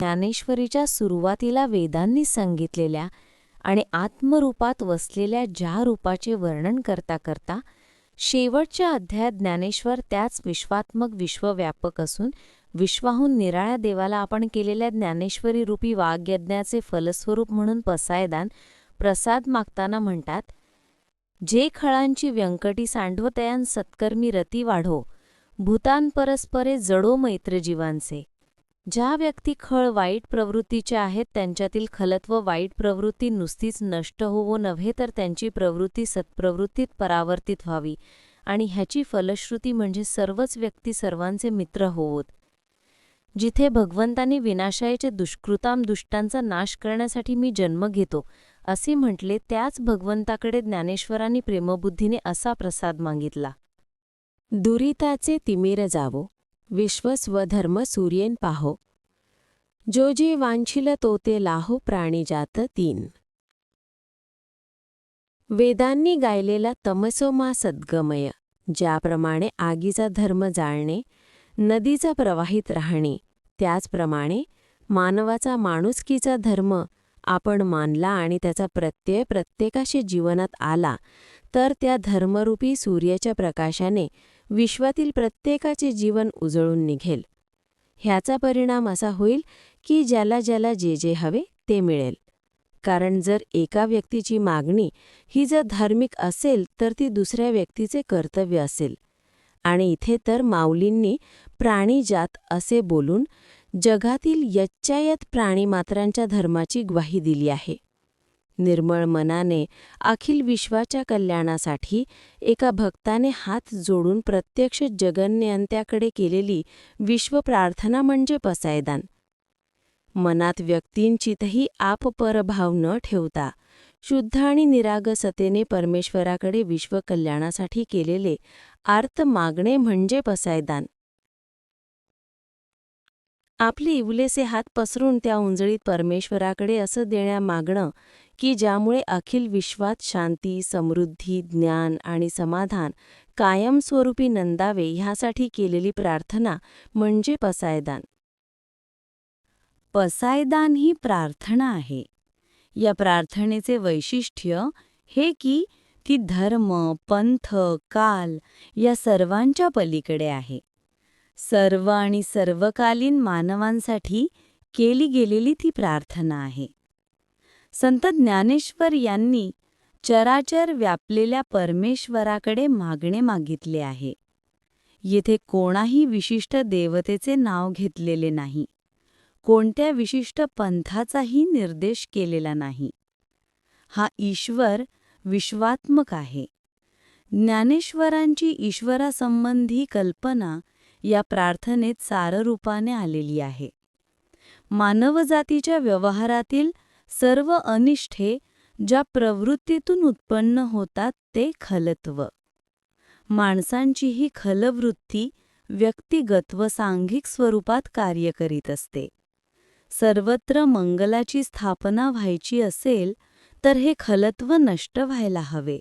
ज्ञानेश्वरीच्या सुरुवातीला वेदांनी सांगितलेल्या आणि आत्मरूपात वसलेल्या ज्या रूपाचे वर्णन करता करता शेवटच्या अध्यायात ज्ञानेश्वर त्याच विश्वात्मक विश्वव्यापक असून विश्वाहून निराळ्या देवाला आपण केलेल्या ज्ञानेश्वरी रूपी वाग्यज्ञाचे फलस्वरूप म्हणून पसायदान प्रसाद मागताना म्हणतात जे खळांची व्यंकटी सांडवतयान सत्कर्मी रती वाढो भूतान परस्परे जडो मैत्रजीवांचे. ज्या व्यक्ती खळ वाईट प्रवृत्तीच्या आहेत त्यांच्यातील खलत्व वाईट प्रवृत्ती नुसतीच नष्ट होवो नव्हे तर त्यांची प्रवृत्ती सत्प्रवृत्तीत परावर्तित व्हावी आणि ह्याची फलश्रुती म्हणजे सर्वच व्यक्ती सर्वांचे मित्र होवोत. जिथे भगवंतांनी विनाशायचे दुष्कृताम दुष्टांचा नाश करण्यासाठी मी जन्म घेतो असे म्हटले त्याच भगवंताकडे ज्ञानेश्वरांनी प्रेमबुद्धीने असा प्रसाद मागितला. दुरिताचे तिमिर जावो. विश्वस्वधर्म सूर्येन पाहो। जो जे वांछिल तो ते लाहो प्राणीजात तीन। वेदांनी गायलेला तमसोमा सद्गमय ज्याप्रमाणे आगीचा धर्म जाळणे नदीचा प्रवाहित राहणे त्याचप्रमाणे मानवाचा माणुसकीचा धर्म आपण मानला आणि त्याचा प्रत्यय प्रत्येकाशी जीवनात आला तर त्या धर्मरूपी सूर्याच्या प्रकाशाने विश्वातील प्रत्येकाचे जीवन उजळून निघेल. ह्याचा परिणाम असा होईल की ज्याला ज्याला जे जे हवे ते मिळेल. कारण जर एका व्यक्तीची मागणी ही जर धार्मिक असेल तर ती दुसऱ्या व्यक्तीचे कर्तव्य असेल. आणि इथे तर माऊलींनी प्राणीजात असे बोलून जगातील यच्चायत प्राणीमात्रांच्या धर्माची ग्वाही दिली आहे. निर्मळ मनाने अखिल विश्वाच्या कल्याणासाठी एका भक्ताने हात जोडून प्रत्यक्ष जगन्यंत्याकडे केलेली विश्वप्रार्थना म्हणजे पसायदान. मनात व्यक्तींचितही आपपरभाव न ठेवता शुद्ध आणि निरागसतेने परमेश्वराकडे विश्वकल्याणासाठी केलेले आर्त मागणे म्हणजे पसायदान. आपले इवलेसे हात पसरून त्या उंजळीत परमेश्वराकडे असं देण्या मागणं की ज्यामुळे अखिल विश्वात शांती समृद्धी ज्ञान आणि समाधान कायमस्वरूपी नंदावे ह्यासाठी केलेली प्रार्थना म्हणजे पसायदान. पसायदान ही प्रार्थना आहे. या प्रार्थनेचे वैशिष्ट्य हे की ती धर्म पंथ काल या सर्वांच्या पलीकडे आहे. सर्व आणि सर्वकालीन मानवांसाठी केली गेलेली ती प्रार्थना आहे. संत ज्ञानेश्वर यांनी चराचर व्यापलेल्या परमेश्वराकडे मागणे मागितले आहे. येथे कोणाही विशिष्ट देवतेचे नाव घेतलेले नाही. कोणत्या विशिष्ट पंथाचाही निर्देश केलेला नाही. हा ईश्वर विश्वात्मक आहे. ज्ञानेश्वरांची ईश्वरासंबंधी कल्पना या प्रार्थनेत साररूपाने आलेली आहे. मानवजातीच्या व्यवहारातील सर्व अनिष्ठे ज्या प्रवृत्तीतून उत्पन्न होतात ते खलत्व. माणसांची ही खलवृत्ती व्यक्तिगत व सांघिक स्वरूपात कार्य करीत असते. सर्वत्र मंगलाची स्थापना व्हायची असेल तर हे खलत्व नष्ट व्हायला हवे.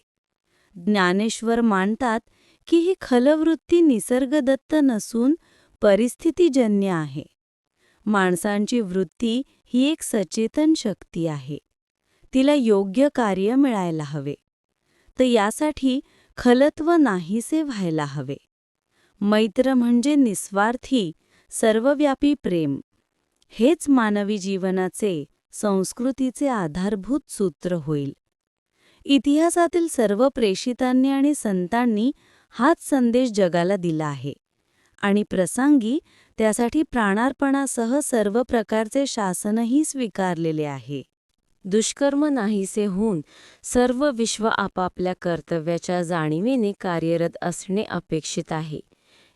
ज्ञानेश्वर मानतात की ही खलवृत्ती निसर्गदत्त नसून परिस्थितीजन्य आहे. माणसांची वृत्ती ही एक सचेतन शक्ती आहे. तिला योग्य कार्य मिळायला हवे. तर यासाठी खलत्व नाहीसे व्हायला हवे. मैत्र म्हणजे निस्वार्थी सर्वव्यापी प्रेम. हेच मानवी जीवनाचे संस्कृतीचे आधारभूत सूत्र होईल. इतिहासातील सर्व प्रेषितांनी आणि संतांनी हाच संदेश जगाला दिला आहे. आणि प्रसंगी त्यासाठी प्राणार्पणासह सर्व प्रकारचे शासनही स्वीकारलेले आहे. दुष्कर्म नाहीसे होऊन सर्व विश्व आपापल्या कर्तव्याच्या जाणीवेने कार्यरत असणे अपेक्षित आहे.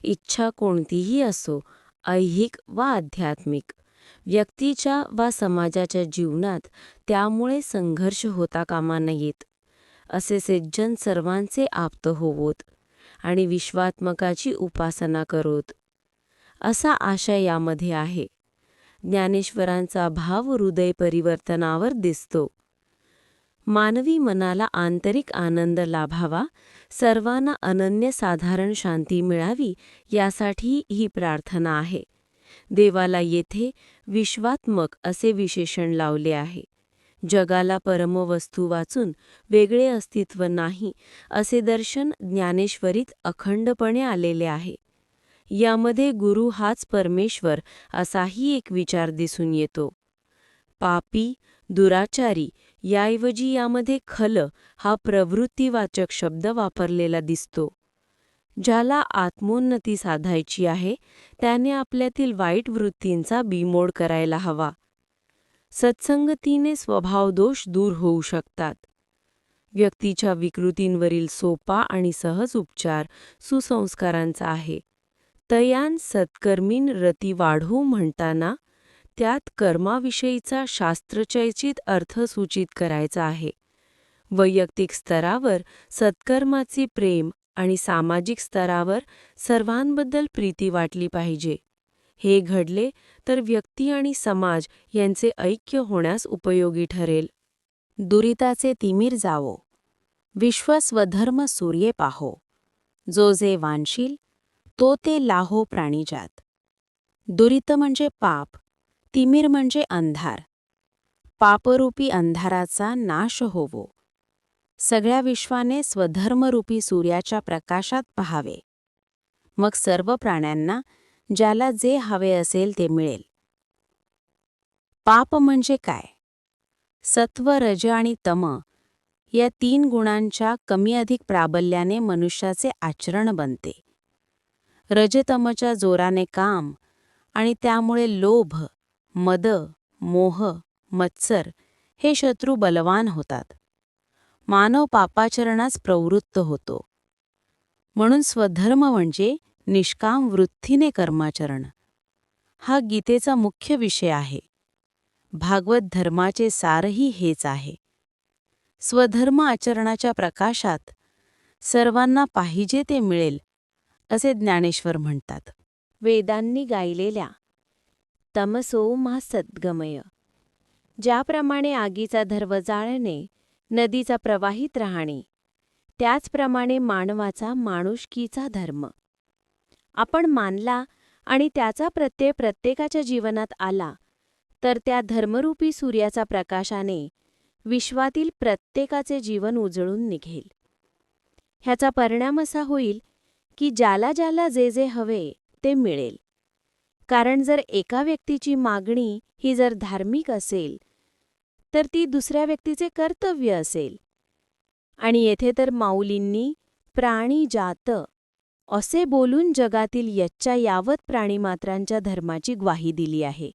इच्छा कोणतीही असो ऐहिक वा आध्यात्मिक व्यक्तीच्या वा समाजाच्या जीवनात त्यामुळे संघर्ष होता कामा नयेत. असे सज्जन सर्वांचे आप्त होवोत. आणि विश्वात्मकाची उपासना करोत. असा आशय यामध्ये आहे. ज्ञानेश्वरांचा भाव हृदय परिवर्तनावर दिसतो. मानवी मनाला आंतरिक आनंद लाभावा सर्वांना अनन्यसाधारण शांती मिळावी यासाठी ही प्रार्थना आहे. देवाला येथे विश्वात्मक असे विशेषण लावले आहे. जगाला परमवस्तू वाचून वेगळे अस्तित्व नाही असे दर्शन ज्ञानेश्वरीत अखंडपणे आलेले आहे. यामध्ये गुरु हाच परमेश्वर असाही एक विचार दिसून येतो. पापी दुराचारी याऐवजी यामध्ये खल हा प्रवृत्तीवाचक शब्द वापरलेला दिसतो. ज्याला आत्मोन्नती साधायची आहे त्याने आपल्यातील वाईट वृत्तींचा बीमोड करायला हवा. सत्संगतीने स्वभावदोष दूर होऊ शकतात. व्यक्तीच्या विकृतींवरील सोपा आणि सहज उपचार सुसंस्कारांचा आहे. तयान सत्कर्मीन रती वाढू म्हणताना त्यात कर्माविषयीचा शास्त्रचयचित अर्थ सूचित करायचा आहे. वैयक्तिक स्तरावर सत्कर्माचे प्रेम आणि सामाजिक स्तरावर सर्वांबद्दल प्रीती वाटली पाहिजे. हे घडले तर व्यक्ती आणि समाज यांचे ऐक्य होण्यास उपयोगी ठरेल. दुरिताचे तिमीर जावो. विश्व स्वधर्म सूर्ये पाहो. जो जे वानशील तो ते लाहो प्राणीजात. दुरित म्हणजे पाप तिमीर म्हणजे अंधार. पापरूपी अंधाराचा नाश होवो. सगळ्या विश्वाने स्वधर्मरूपी सूर्याच्या प्रकाशात पहावे. मग सर्व प्राण्यांना ज्याला जे हवे असेल ते मिळेल. पाप म्हणजे काय? सत्व रज आणि तम या तीन गुणांच्या कमी अधिक प्राबल्याने मनुष्याचे आचरण बनते. रजतमच्या जोराने काम आणि त्यामुळे लोभ मद मोह मत्सर हे शत्रू बलवान होतात. मानव पापाचरणास प्रवृत्त होतो. म्हणून स्वधर्म म्हणजे निष्काम वृत्तीने कर्माचरण. हा गीतेचा मुख्य विषय आहे. भागवत धर्माचे सारही हेच आहे. स्वधर्म आचरणाच्या प्रकाशात सर्वांना पाहिजे ते मिळेल असे ज्ञानेश्वर म्हणतात. वेदांनी गायलेल्या तमसो मा सद्गमय ज्याप्रमाणे आगीचा धर्व जाळणे नदीचा प्रवाहित राहणे त्याचप्रमाणे मानवाचा माणुष्कीचा धर्म. आपण मानला आणि त्याचा प्रत्यय प्रत्येकाच्या जीवनात आला तर त्या धर्मरूपी सूर्याचा प्रकाशाने विश्वातील प्रत्येकाचे जीवन उजळून निघेल. ह्याचा परिणाम असा होईल की ज्याला ज्याला जे जे हवे ते मिळेल. कारण जर एका व्यक्तीची मागणी ही जर धार्मिक असेल तर ती दुसऱ्या व्यक्तीचे कर्तव्य असेल. आणि येथे तर माऊलींनी प्राणी जात असे बोलून जगातील यच्च्या यावत प्राणीमात्रांच्या धर्माची ग्वाही दिली आहे.